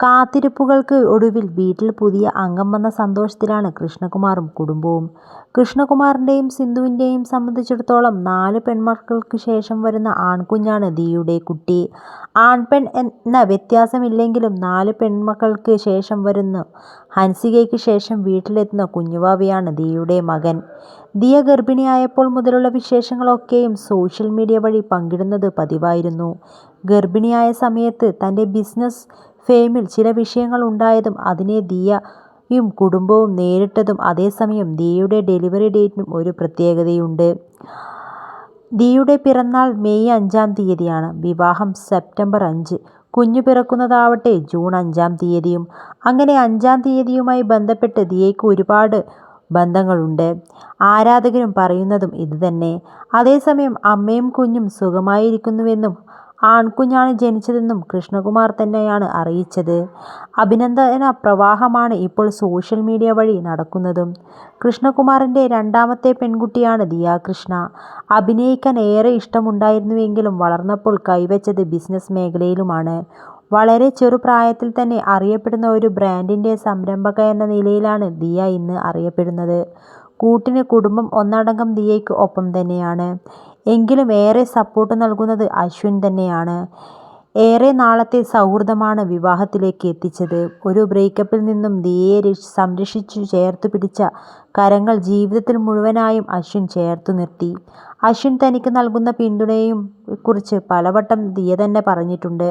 കാത്തിരിപ്പുകൾക്ക് ഒടുവിൽ വീട്ടിൽ പുതിയ അംഗം വന്ന സന്തോഷത്തിലാണ് കൃഷ്ണകുമാറും കുടുംബവും. കൃഷ്ണകുമാറിന്റെയും സിന്ധുവിന്റെയും സംബന്ധിച്ചിടത്തോളം നാല് പെൺമക്കൾക്ക് ശേഷം വരുന്ന ആൺകുഞ്ഞാണ് ദിയുടെ കുട്ടി. ആൺ-പെൺ എന്ന വ്യത്യാസമില്ലെങ്കിലും നാല് പെൺമക്കൾക്ക് ശേഷം വരുന്ന ഹൻസികയ്ക്ക് ശേഷം വീട്ടിലെത്തുന്ന കുഞ്ഞുവാവയാണ് ദിയയുടെ മകൻ. ദിയ ഗർഭിണിയായപ്പോൾ മുതലുള്ള വിശേഷങ്ങളൊക്കെയും സോഷ്യൽ മീഡിയ വഴി പങ്കിടുന്നത് പതിവായിരുന്നു. ഗർഭിണിയായ സമയത്ത് തന്റെ ബിസിനസ് ഫെയിമിൽ ചില വിഷയങ്ങൾ ഉണ്ടായതും അതിനെ ദിയയും കുടുംബവും നേരിട്ടതും അതേസമയം ദിയയുടെ ഡെലിവറി ഡേറ്റിനും ഒരു പ്രത്യേകതയുണ്ട്. ദിയുടെ പിറന്നാൾ മെയ് അഞ്ചാം തീയതിയാണ്. വിവാഹം സെപ്റ്റംബർ അഞ്ച്. കുഞ്ഞ് പിറക്കുന്നതാവട്ടെ ജൂൺ അഞ്ചാം തീയതിയും. അങ്ങനെ അഞ്ചാം തീയതിയുമായി ബന്ധപ്പെട്ട് ദിയയ്ക്ക് ഒരുപാട് ബന്ധങ്ങളുണ്ട്. ആരാധകരും പറയുന്നതും ഇതുതന്നെ അതേസമയം അമ്മയും കുഞ്ഞും സുഖമായിരിക്കുന്നുവെന്നും ആൺകുഞ്ഞാണ് ജനിച്ചതെന്നും കൃഷ്ണകുമാർ തന്നെയാണ് അറിയിച്ചത്. അഭിനന്ദന പ്രവാഹമാണ് ഇപ്പോൾ സോഷ്യൽ മീഡിയ വഴി നടക്കുന്നതും. കൃഷ്ണകുമാറിന്റെ രണ്ടാമത്തെ പെൺകുട്ടിയാണ് ദിയ കൃഷ്ണ. അഭിനയിക്കാൻ ഏറെ ഇഷ്ടമുണ്ടായിരുന്നുവെങ്കിലും വളർന്നപ്പോൾ കൈവച്ചത് ബിസിനസ് മേഖലയിലുമാണ്. വളരെ ചെറുപ്രായത്തിൽ തന്നെ അറിയപ്പെടുന്ന ഒരു ബ്രാൻഡിന്റെ സംരംഭക എന്ന നിലയിലാണ് ദിയ ഇന്ന് അറിയപ്പെടുന്നത്. കൂട്ടിന് കുടുംബം ഒന്നടങ്കം ദിയയ്ക്ക് ഒപ്പം തന്നെയാണ്. എങ്കിലും ഏറെ സപ്പോർട്ട് നൽകുന്നത് അശ്വിൻ തന്നെയാണ്. ഏറെ നാളത്തെ സൗഹൃദമാണ് വിവാഹത്തിലേക്ക് എത്തിച്ചത്. ഒരു ബ്രേക്കപ്പിൽ നിന്നും ദിയയെ സംരക്ഷിച്ചു ചേർത്തു പിടിച്ച കരങ്ങൾ ജീവിതത്തിൽ മുഴുവനായും അശ്വിൻ ചേർത്തു നിർത്തി. അശ്വിൻ തനിക്ക് നൽകുന്ന പിന്തുണയും കുറിച്ച് പലവട്ടം ദിയ തന്നെ പറഞ്ഞിട്ടുണ്ട്.